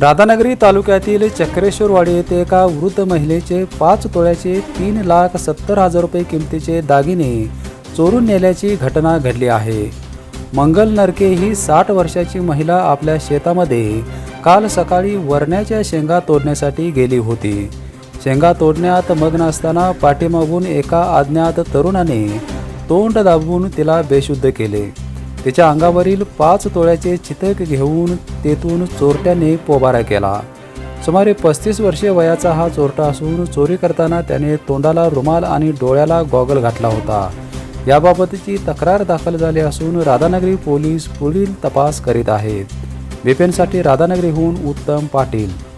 राधानगरी तालुक्यातील चक्रेश्वरवाडी येथे एका वृद्ध महिलेचे पाच तोळ्याचे तीन लाख सत्तर हजार रुपये किमतीचे दागिने चोरून नेल्याची घटना घडली आहे. मंगल नरके ही साठ वर्षाची महिला आपल्या शेतामध्ये काल सकाळी वरण्याच्या शेंगा तोडण्यासाठी गेली होती. शेंगा तोडण्यात मग्न असताना पाठीमागून एका अज्ञात तरुणाने तोंड दाबून तिला बेशुद्ध केले. तिच्या अंगावरील पाच तोळ्याचे चितक घेऊन तेथून चोरट्याने पोबारा केला. सुमारे पस्तीस वर्षीय वयाचा हा चोरटा असून चोरी करताना त्याने तोंडाला रुमाल आणि डोळ्याला गॉगल घातला होता. याबाबतची तक्रार दाखल झाली असून राधानगरी पोलीस पुढील तपास करीत आहेत. बिपेनसाठी राधानगरीहून उत्तम पाटील.